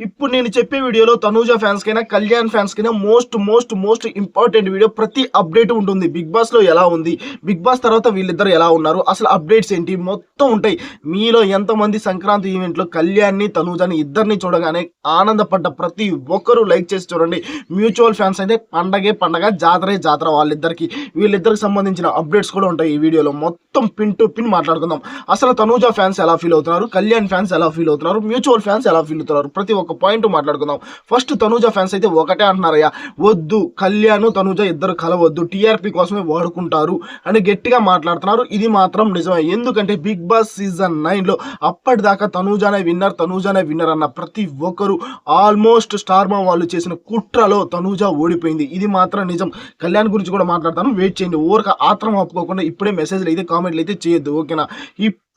ఇప్పుడు నేను చెప్పే వీడియోలో తనూజ ఫ్యాన్స్కైనా కళ్యాణ్ ఫ్యాన్స్ కైనా most most most important video ప్రతి అప్డేట్ ఉంటుంది. బిగ్ బాస్లో ఎలా ఉంది? బిగ్ బాస్ తర్వాత వీళ్ళిద్దరు ఎలా ఉన్నారు? అసలు అప్డేట్స్ ఏంటి? మొత్తం ఉంటాయి. మీలో ఎంతమంది సంక్రాంతి ఈవెంట్లో కళ్యాణ్ని తనూజని ఇద్దరిని చూడగానే ఆనందపడ్డ ప్రతి ఒక్కరూ లైక్ చేసి చూడండి. మ్యూచువల్ ఫ్యాన్స్ అయితే పండగే పండగ జాతరే జాతర వాళ్ళిద్దరికి. వీళ్ళిద్దరికి సంబంధించిన అప్డేట్స్ కూడా ఉంటాయి ఈ వీడియోలో. మొత్తం పిన్ టు పిన్ మాట్లాడుకుందాం. అసలు తనూజ ఫ్యాన్స్ ఎలా ఫీల్ అవుతున్నారు? కళ్యాణ్ ఫ్యాన్స్ ఎలా ఫీల్ అవుతున్నారు? మ్యూచువల్ ఫ్యాన్స్ ఎలా ఫీల్ అవుతున్నారు? ప్రతి ఒక్క పాయింట్ మాట్లాడుకుందాం. ఫస్ట్ తనూజ ఫ్యాన్స్ అయితే ఒకటే అంటున్నారయ్యా. వద్దు కళ్యాణ్ తనూజ ఇద్దరు కలవద్దు. టీఆర్పీ కోసమే వాడుకుంటారు అని గట్టిగా మాట్లాడుతున్నారు. ఇది మాత్రం నిజమే. ఎందుకంటే బిగ్ బాస్ సీజన్ నైన్లో అప్పటిదాకా తనూజానే విన్నర్ తనూజానే విన్నర్ అన్న ప్రతి ఒక్కరు ఆల్మోస్ట్ స్టార్ మా వాళ్ళు చేసిన కుట్రలో తనూజ ఓడిపోయింది. ఇది మాత్రం నిజం. కళ్యాణ్ గురించి కూడా మాట్లాడతాను. వెయిట్ చేయండి. ఊరక ఆత్రం ఆపుకోకుండా ఇప్పుడే మెసేజ్లు అయితే కామెంట్లు అయితే చేయొద్దు. ఓకేనా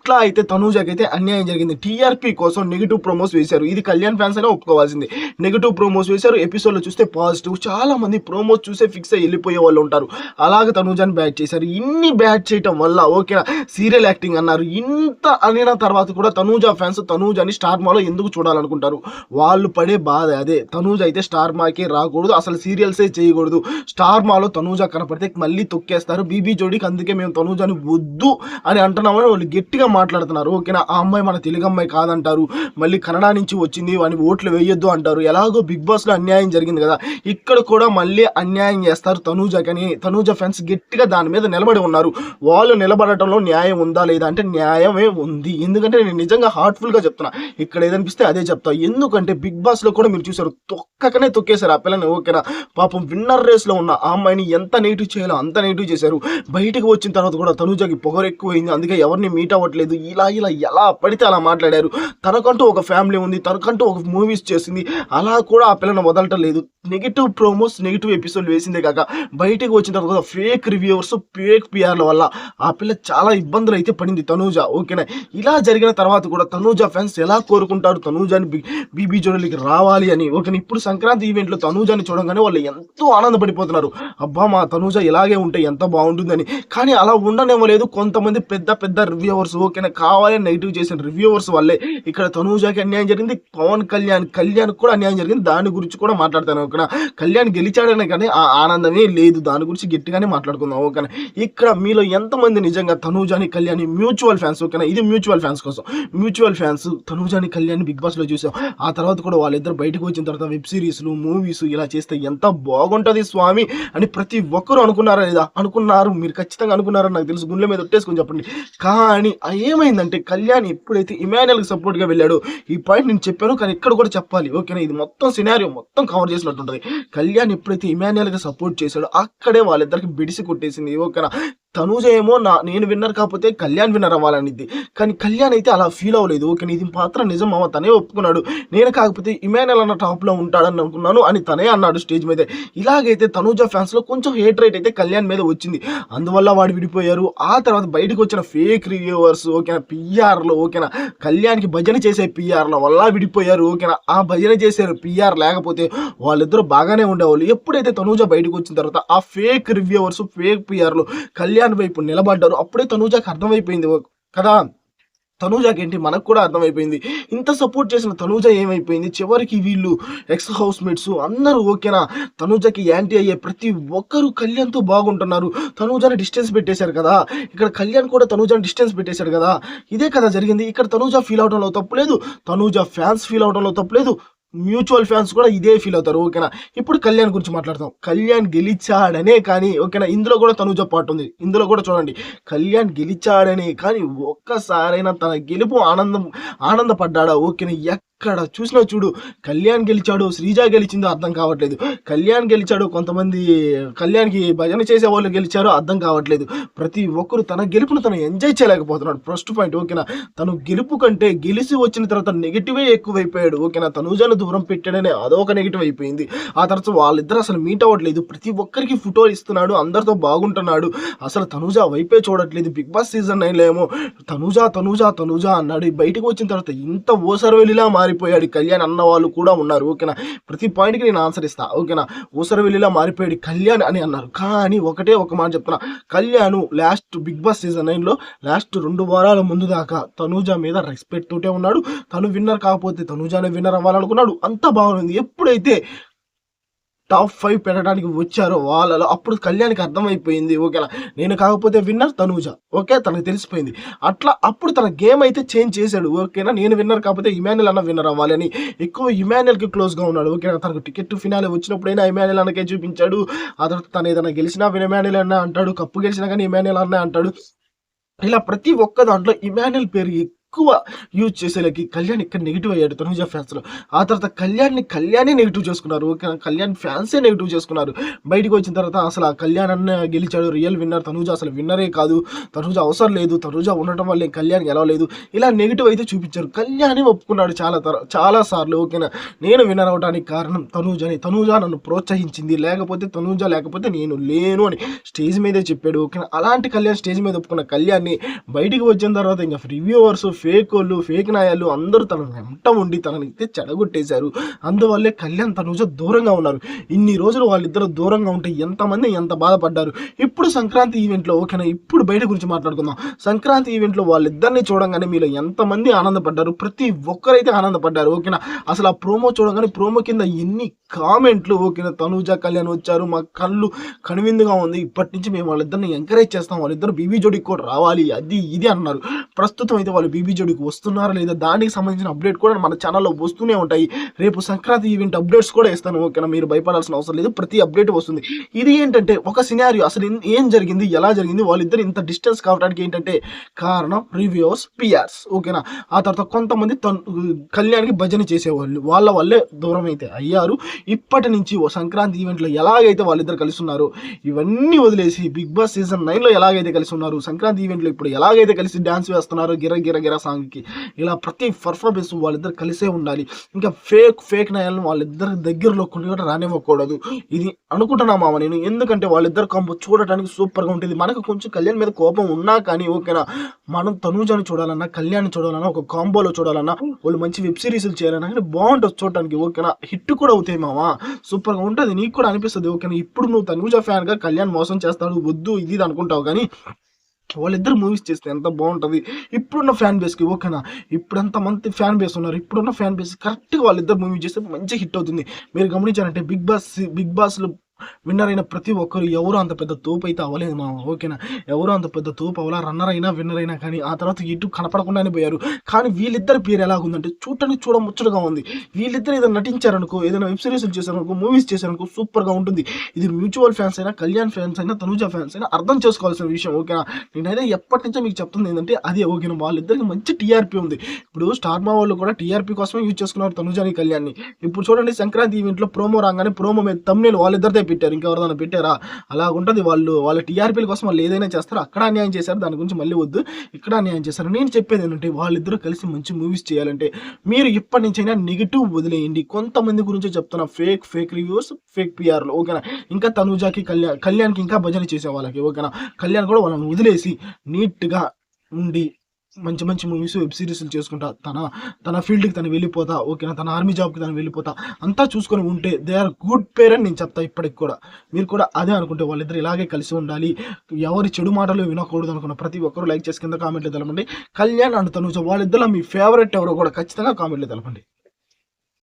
ఇట్లా అయితే తనూజకి అయితే అన్యాయం జరిగింది. టీఆర్పీ కోసం నెగిటివ్ ప్రోమోస్ వేశారు. ఇది కళ్యాణ్ ఫ్యాన్స్ అయినా ఒప్పుకోవాల్సింది. నెగిటివ్ ప్రోమోస్ వేశారు. ఎపిసోడ్లో చూస్తే పాజిటివ్ చాలా మంది ప్రోమోస్ చూసే ఫిక్స్ అయ్యి వెళ్ళిపోయే వాళ్ళు ఉంటారు. అలాగే తనూజాని బ్యాట్ చేశారు. ఇన్ని బ్యాట్ చేయటం వల్ల ఓకేనా సీరియల్ యాక్టింగ్ అన్నారు. ఇంత అనిన తర్వాత కూడా తనూజా ఫ్యాన్స్ తనూజాని స్టార్ మాలో ఎందుకు చూడాలనుకుంటారు? వాళ్ళు పడే బాధ అదే. తనూజ అయితే స్టార్ మాకే రాకూడదు. అసలు సీరియల్సే చేయకూడదు. స్టార్ మాలో తనూజ కనపడితే మళ్ళీ తొక్కేస్తారు. బీబీ జోడీకి అందుకే మేము తనూజాని వద్దు అని అంటున్నామని వాళ్ళు గట్టిగా మాట్లాడుతున్నారు. ఓకేనా? ఆ అమ్మాయి మన తెలుగు అమ్మాయి కాదంటారు. మళ్ళీ కన్నడ నుంచి వచ్చింది వాడిని ఓట్లు వేయొద్దు అంటారు. ఎలాగో బిగ్ బాస్లో అన్యాయం జరిగింది కదా. ఇక్కడ కూడా మళ్ళీ అన్యాయం చేస్తారు తనూజకని తనూజ ఫ్యాన్స్ గట్టిగా దాని మీద నిలబడి ఉన్నారు. వాళ్ళు నిలబడటంలో న్యాయం ఉందా లేదా అంటే న్యాయమే ఉంది. ఎందుకంటే నేను నిజంగా హార్ట్ఫుల్గా చెప్తున్నా. ఇక్కడ ఏదనిపిస్తే అదే చెప్తా. ఎందుకంటే బిగ్ బాస్లో కూడా మీరు చూసారు తొక్కకనే తొక్కేశారు ఆ పిల్లని ఓకేనా? పాపం విన్నర్ రేస్లో ఉన్న ఆ అమ్మాయిని ఎంత నెగిటివ్ చేయాలో అంత నెగిటివ్ చేశారు. బయటకు వచ్చిన తర్వాత కూడా తనూజకి పొగరు ఎక్కువైంది అందుకే ఎవరిని మీట్ అవ్వట్లేదు. ఇలా ఇలా ఎలా పడితే అలా మాట్లాడారు. తనకంటూ ఒక ఫ్యామిలీ ఉంది. తనకంటూ ఒక మూవీస్ చేసింది. అలా కూడా ఆ పిల్లను వదలటం లేదు. నెగిటివ్ ప్రోమోస్ నెగిటివ్ ఎపిసోడ్ వేసిందే కాక బయటకు వచ్చిన తర్వాత ఫేక్ రివ్యూవర్స్ ఫేక్ పిఆర్ల వల్ల ఆ పిల్ల చాలా ఇబ్బందులు అయితే పడింది తనూజ. ఓకేనా? ఇలా జరిగిన తర్వాత కూడా తనూజ ఫ్యాన్స్ ఎలా కోరుకుంటారు? తనూజాని బీబీ జోడలికి రావాలి అని. ఓకేనా? ఇప్పుడు సంక్రాంతి ఈవెంట్లో తనూజాని చూడగానే వాళ్ళు ఎంతో ఆనందపడిపోతున్నారు. అబ్బా మా తనూజ ఇలాగే ఉంటే ఎంత బాగుంటుందని. కానీ అలా ఉండనేమో లేదు కొంతమంది పెద్ద పెద్ద రివ్యూవర్స్ ఓకేనా? కావాలని నెగిటివ్ చేసిన రివ్యూవర్స్ వల్లే ఇక్కడ తనూజాకి అన్యాయం జరిగింది పవన్ కళ్యాణ్ కళ్యాణ్ కూడా అన్యాయం జరిగింది దాని గురించి కూడా మాట్లాడతాను ఓకేనా? కళ్యాణ్ గెలిచాడనే కానీ ఆ ఆనందమే లేదు దాని గురించి గట్టిగానే మాట్లాడుకుందాం ఓకేనా? ఇక్కడ మీలో ఎంతమంది నిజంగా తనూజాని కళ్యాణ్ మ్యూచువల్ ఫ్యాన్స్ ఓకేనా? ఇది మ్యూచువల్ ఫ్యాన్స్ కోసం. మ్యూచువల్ ఫ్యాన్స్ తనూజాని కళ్యాణ్ బిగ్ బాస్లో చూసాం. ఆ తర్వాత కూడా వాళ్ళిద్దరు బయటకు వచ్చిన తర్వాత వెబ్ సిరీస్లు మూవీస్ ఇలా చేస్తే ఎంత బాగుంటుంది స్వామి అని ప్రతి ఒక్కరు అనుకున్నారా లేదా? అనుకున్నారు మీరు ఖచ్చితంగా అనుకున్నారని నాకు తెలుసు. గుండె మీద ఒట్టేసుకొని చెప్పండి. కానీ ఏమైందంటే కళ్యాణ్ ఎప్పుడైతే ఇమాన్యుయల్కి సపోర్ట్గా వెళ్ళాడో ఈ పాయింట్ నేను చెప్పాను కానీ ఇక్కడ కూడా చెప్పాలి ఓకేనా? ఇది మొత్తం సినారియో మొత్తం కవర్ చేసినట్టుంటది. కళ్యాణ్ ఎప్పుడైతే ఇమాన్యుయల్కి సపోర్ట్ చేశాడో అక్కడే వాళ్ళిద్దరికి బిడిసి కొట్టేసింది ఓకేనా? తనూజ ఏమో నా నేను విన్నర్ కాకపోతే కళ్యాణ్ విన్నర్ అవ్వాలనిద్ది. కానీ కళ్యాణ్ అయితే అలా ఫీల్ అవ్వలేదు. ఓకే ఇది మాత్రం నిజం అమ్మ తనే ఒప్పుకున్నాడు. నేను కాకపోతే ఇమాన్యుల్ అన్న టాప్లో ఉంటాడని అనుకున్నాను అని తనే అన్నాడు స్టేజ్ మీద. ఇలాగైతే తనూజ ఫ్యాన్స్లో కొంచెం హేట్ రేట్ అయితే కళ్యాణ్ మీద వచ్చింది. అందువల్ల వాడు విడిపోయారు. ఆ తర్వాత బయటకు వచ్చిన ఫేక్ రివ్యూవర్స్ ఓకేనా పిఆర్లో ఓకేనా కళ్యాణ్కి భజన చేసే పిఆర్ల వల్ల విడిపోయారు ఓకేనా ఆ భజన చేసే పిఆర్ లేకపోతే వాళ్ళిద్దరూ బాగానే ఉండేవాళ్ళు. ఎప్పుడైతే తనూజ బయటకు వచ్చిన తర్వాత ఆ ఫేక్ రివ్యూవర్స్ ఫేక్ పిఆర్లు కళ్యాణ్ కళ్యాణ్ వైపు నిలబడ్డారు. అప్పుడే తనూజాకి అర్థమైపోయింది. కదా? తనూజాకి ఏంటి? మనకు కూడా అర్థమైపోయింది. ఇంత సపోర్ట్ చేసిన తనూజ ఏమైపోయింది? చివరికి వీళ్ళు ఎక్స్ హౌస్ మేట్స్ అందరూ ఓకేనా? తనూజకి యాంటీ అయ్యే ప్రతి ఒక్కరు కళ్యాణ్తో బాగుంటున్నారు. తనూజని డిస్టెన్స్ పెట్టేశారు కదా? ఇక్కడ కళ్యాణ్ కూడా తనూజని డిస్టెన్స్ పెట్టేశాడు కదా? ఇదే కదా జరిగింది. ఇక్కడ తనూజ ఫీల్ అవడంలో తప్పులేదు తనూజ ఫ్యాన్స్ ఫీల్ అవడంలో తప్పులేదు మ్యూచువల్ ఫ్యాన్స్ కూడా ఇదే ఫీల్ అవుతారు ఓకేనా? ఇప్పుడు కళ్యాణ్ గురించి మాట్లాడతాం కళ్యాణ్ గెలిచాడనే కానీ ఓకేనా? ఇందులో కూడా తనుజ పాటు ఉంది. ఇందులో కూడా చూడండి. కళ్యాణ్ గెలిచాడనే కానీ ఒక్కసారైనా తన గెలుపు ఆనందం ఆనందపడ్డాడా? ఓకేనా? ఎక్కడ చూసినా చూడు కళ్యాణ్ గెలిచాడు శ్రీజ గెలిచిందో అర్థం కావట్లేదు. కళ్యాణ్ గెలిచాడు కొంతమంది కళ్యాణ్కి భజన చేసే వాళ్ళు గెలిచారో అర్థం కావట్లేదు. ప్రతి ఒక్కరు తన గెలుపును తను ఎంజాయ్ చేయలేకపోతున్నాడు. ఫస్ట్ పాయింట్ ఓకేనా? తను గెలుపు కంటే గెలిచి వచ్చిన తర్వాత నెగిటివే ఎక్కువైపోయాడు. ఓకేనా? తనుజాను దూరం పెట్టాడనే అదొక నెగిటివ్ అయిపోయింది. ఆ తర్వాత వాళ్ళిద్దరు అసలు మీట్ అవ్వట్లేదు. ప్రతి ఒక్కరికి ఫోటో ఇస్తున్నాడు అందరితో బాగుంటున్నాడు. అసలు తనుజా వైపే చూడట్లేదు. బిగ్ బాస్ సీజన్ నైన్లో ఏమో తనుజా తనుజా తనుజా అన్నాడు. బయటకు వచ్చిన తర్వాత ఇంత ఓసరవెలిలా మారి మారిపోయాడు కళ్యాణ్ అన్న వాళ్ళు కూడా ఉన్నారు. ఓకేనా? ప్రతి పాయింట్కి నేను ఆన్సర్ ఇస్తా. ఓకేనా? ఊసరవెల్లిలా మారిపోయాడు కళ్యాణ్ అని అన్నారు. కానీ ఒకటే ఒక మాట చెప్తున్నా. Kalyan last big boss season నైన్లో లాస్ట్ రెండు వారాల ముందు దాకా తనూజ మీద రెస్పెక్ట్ తోటే ఉన్నాడు. తను విన్నర్ కాకపోతే తనూజానే విన్నర్ అవ్వాలనుకున్నాడు. అంతా బాగుంది. ఎప్పుడైతే టాప్ ఫైవ్ పెట్టడానికి వచ్చారో వాళ్ళలో అప్పుడు కళ్యాణ్కి అర్థమైపోయింది ఓకేనా? నేను కాకపోతే విన్నర్ తనూజ ఓకే? తనకు తెలిసిపోయింది. అట్లా అప్పుడు తన గేమ్ అయితే చేంజ్ చేశాడు ఓకేనా? నేను విన్నర్ కాకపోతే ఇమాన్యుల్ అన్న విన్నర్ అవ్వాలని. ఎక్కువ ఇమాన్యుల్కి క్లోజ్గా ఉన్నాడు ఓకేనా? తనకు టికెట్ ఫినాలే వచ్చినప్పుడైనా ఇమాన్యుల్ అన్నకే చూపించాడు. ఆ తర్వాత తను ఏదైనా గెలిచినా ఇమాన్యుల్ అన్న అంటాడు కప్పు గెలిచినా కానీ ఇమాన్యుల్ అన్న అంటాడు. ఇలా ప్రతి ఒక్క దాంట్లో ఇమాన్యుల్ పేరు ఎక్కువ యూజ్ చేసేలకి కళ్యాణ్ ఇక్కడ నెగిటివ్ అయ్యాడు తనుజ ఫ్యాన్స్లో ఆ తర్వాత కళ్యాణ్ని కళ్యాణే నెగిటివ్ చేసుకున్నారు. ఓకే కళ్యాణ్ ఫ్యాన్సే నెగిటివ్ చేసుకున్నారు. బయటకు వచ్చిన తర్వాత అసలు ఆ కళ్యాణ్ అన్న గెలిచాడు రియల్ విన్నర్ తనుజ అసలు విన్నరే కాదు. తనుజ అవసరం లేదు. తనుజ ఉండటం వల్ల కళ్యాణ్ గెలవలేదు ఇలా నెగిటివ్ అయితే చూపించారు. కళ్యాణ్ ఒప్పుకున్నాడు చాలా తర చాలా సార్లు ఓకేనా? నేను విన్నర్ అవడానికి కారణం తనూజని. తనూజ నన్ను ప్రోత్సహించింది. లేకపోతే తనూజ లేకపోతే నేను లేను అని స్టేజ్ మీదే చెప్పాడు ఓకేనా? అలాంటి కళ్యాణ్ స్టేజ్ మీద ఒప్పుకున్న కళ్యాణ్ని బయటికి వచ్చిన తర్వాత ఇంకా రివ్యూవర్స్ ఫేక్ వాళ్ళు ఫేక్ నాయాలు అందరూ తన వెంట ఉండి తననైతే చెడగొట్టేశారు. అందువల్లే కళ్యాణ్ తనుజ దూరంగా ఉన్నారు. ఇన్ని రోజులు వాళ్ళిద్దరు దూరంగా ఉంటే ఎంతమంది ఎంత బాధపడ్డారు? ఇప్పుడు సంక్రాంతి ఈవెంట్లో ఓకేనా? ఇప్పుడు బయట గురించి మాట్లాడుకుందాం. సంక్రాంతి ఈవెంట్లో వాళ్ళిద్దరిని చూడంగానే మీలో ఎంతమంది ఆనందపడ్డారు? ప్రతి ఒక్కరైతే ఆనందపడ్డారు ఓకేనా? అసలు ఆ ప్రోమో చూడగానే ప్రోమో కింద ఎన్ని కామెంట్లు ఓకేనా? తనూజ కళ్యాణ్ వచ్చారు మా కళ్ళు కనువిందుగా ఉంది. ఇప్పటి నుంచి మేము వాళ్ళిద్దరిని ఎంకరేజ్ చేస్తాం. వాళ్ళిద్దరు బీబీ జోడికి కూడా రావాలి. అది ఇది అన్నారు. ప్రస్తుతం అయితే వాళ్ళు బీబీ జోడికి వస్తున్నారా లేదా దానికి సంబంధించిన అప్డేట్ కూడా మన ఛానల్లో వస్తూనే ఉంటాయి. రేపు సంక్రాంతి ఈవెంట్ అప్డేట్స్ కూడా ఇస్తాను. ఓకేనా? మీరు భయపడాల్సిన అవసరం లేదు. ప్రతి అప్డేట్ వస్తుంది. ఇది ఏంటంటే ఒక సినారియో అసలు ఏం- జరిగింది? ఎలా జరిగింది? వాళ్ళిద్దరు ఇంత డిస్టెన్స్ కావడానికి ఏంటంటే కారణం రివ్యూస్ పిఆర్స్ ఓకేనా? ఆ తర్వాత కొంతమంది తన్- కళ్యాణ్కి భజన చేసేవాళ్ళు. వాళ్ళ వల్లే దూరం అయితే అయ్యారు. ఇప్పటి నుంచి ఓ సంక్రాంతి ఈవెంట్లో ఎలాగైతే వాళ్ళిద్దరు కలిసి ఉన్నారో ఇవన్నీ వదిలేసి బిగ్ బాస్ సీజన్ నైన్లో ఎలాగైతే కలిసి ఉన్నారు సంక్రాంతి ఈవెంట్లో ఇప్పుడు ఎలాగైతే కలిసి డ్యాన్స్ వేస్తున్నారు గిర గిర గిర సాంగ్కి. ఇలా ప్రతి పర్ఫార్మెన్స్ వాళ్ళిద్దరు కలిసే ఉండాలి. ఇంకా ఫేక్ ఫేక్ నయాలను వాళ్ళిద్దరి దగ్గరలో కొన్ని కూడా రానివ్వకూడదు. ఇది అనుకుంటున్నా మామ నేను. ఎందుకంటే వాళ్ళిద్దరు కాంబో చూడటానికి సూపర్గా ఉంటుంది. మనకు కొంచెం కళ్యాణ్ మీద కోపం ఉన్నా కానీ ఓకేనా? మనం తనూజాని చూడాలన్నా కళ్యాణ్ చూడాలన్నా ఒక కాంబోలో చూడాలన్నా వాళ్ళు మంచి వెబ్ సిరీస్లు చేయాలన్నా కానీ బాగుంటుంది చూడటానికి. ఓకేనా? హిట్ కూడా అవుతాయి మామ. సూపర్గా ఉంటుంది. నీకు కూడా అనిపిస్తుంది. ఓకేనా? ఇప్పుడు నువ్వు తనూజ ఫ్యాన్గా కళ్యాణ్ మోసం చేస్తాడు వద్దు ఇది అనుకుంటావు కానీ వాళ్ళిద్దరు మూవీస్ చేస్తే ఎంత బాగుంటుంది? ఇప్పుడున్న ఫ్యాన్ బేస్కి ఓకేనా ఇప్పుడు ఎంత మంది ఫ్యాన్ బేస్ ఉన్నారు. ఇప్పుడున్న ఫ్యాన్ బేస్ కరెక్ట్గా వాళ్ళిద్దరు మూవీ చేస్తే మంచి హిట్ అవుతుంది. మీరు గమనించారంటే బిగ్ బాస్ బిగ్ బాస్లో విన్నర్ అయిన ప్రతి ఒక్కరు ఎవరు అంత పెద్ద తోపు అయితే అవ్వలేదు మా ఓకేనా? ఎవరు అంత పెద్ద తోపు అవ్వాలా? రన్నర్ అయినా విన్నర్ అయినా కానీ ఆ తర్వాత ఇటు కనపడకుండానే పోయారు. కానీ వీళ్ళిద్దరి పేరు ఎలాగుందంటే చూడటానికి చూడ ముచ్చటగా ఉంది. వీళ్ళిద్దరు ఏదైనా నటించారనుకో ఏదైనా వెబ్ సిరీస్లు చేశారనుకో మూవీస్ చేశారనుకో సూపర్గా ఉంటుంది. ఇది మ్యూచువల్ ఫ్యాన్స్ అయినా కళ్యాణ్ ఫ్యాన్స్ అయినా తనుజ ఫ్యాన్స్ అయినా అర్థం చేసుకోవాల్సిన విషయం ఓకేనా? నేనైతే ఎప్పటి నుంచో మీకు చెప్తుంది ఏంటంటే అదే ఓకేనా? వాళ్ళిద్దరికి మంచి టీఆర్పీ ఉంది. ఇప్పుడు స్టార్ మా వాళ్ళు కూడా టీఆర్పీ కోసమే యూజ్ చేసుకున్నారు తనుజాని కళ్యాణ్ని. ఇప్పుడు చూడండి సంక్రాంతి ఈవెంట్లో ప్రోమో రాగానే ప్రోమో మీద తమ్నేలు వాళ్ళిద్దరిదే పెట్టారు ఇంకెవరిదైనా పెట్టారా? అలా ఉంటుంది వాళ్ళు వాళ్ళ టీఆర్పీల కోసం వాళ్ళు ఏదైనా చేస్తారు? అక్కడ అన్యాయం చేశారు. దాని గురించి మళ్ళీ వద్దు. ఇక్కడ అన్యాయం చేశారు. నేను చెప్పేది ఏంటంటే వాళ్ళిద్దరూ కలిసి మంచి మూవీస్ చేయాలంటే మీరు ఇప్పటి నుంచైనా నెగిటివ్ వదిలేయండి. కొంతమంది గురించి చెప్తున్న. ఫేక్ ఫేక్ రివ్యూస్ ఫేక్ పిఆర్లు ఓకేనా? ఇంకా తనుజాకి కళ్యాణ్ కళ్యాణ్కి ఇంకా భజన చేసే వాళ్ళకి ఓకేనా? కళ్యాణ్ కూడా వాళ్ళని వదిలేసి నీట్గా ఉండి మంచి మంచి మూవీస్ వెబ్ సిరీస్లు చేసుకుంటా. తన తన ఫీల్డ్కి తను వెళ్ళిపోతా ఓకేనా? తన ఆర్మీ జాబ్కి తను వెళ్ళిపోతా. అంతా చూసుకొని ఉంటే దే ఆర్ గుడ్ పేర్ అని నేను చెప్తా ఇప్పటికి కూడా. మీరు కూడా అదే అనుకుంటే వాళ్ళిద్దరు ఇలాగే కలిసి ఉండాలి. ఎవరి చెడు మాటలు వినకూడదు అనుకున్న ప్రతి ఒక్కరు లైక్ చేసి కింద కామెంట్లు తెలపండి. కళ్యాణ్ అండ్ తనుజ వాళ్ళిద్దరూ మీ ఫేవరెట్ ఎవరో కూడా ఖచ్చితంగా కామెంట్లు తెలపండి.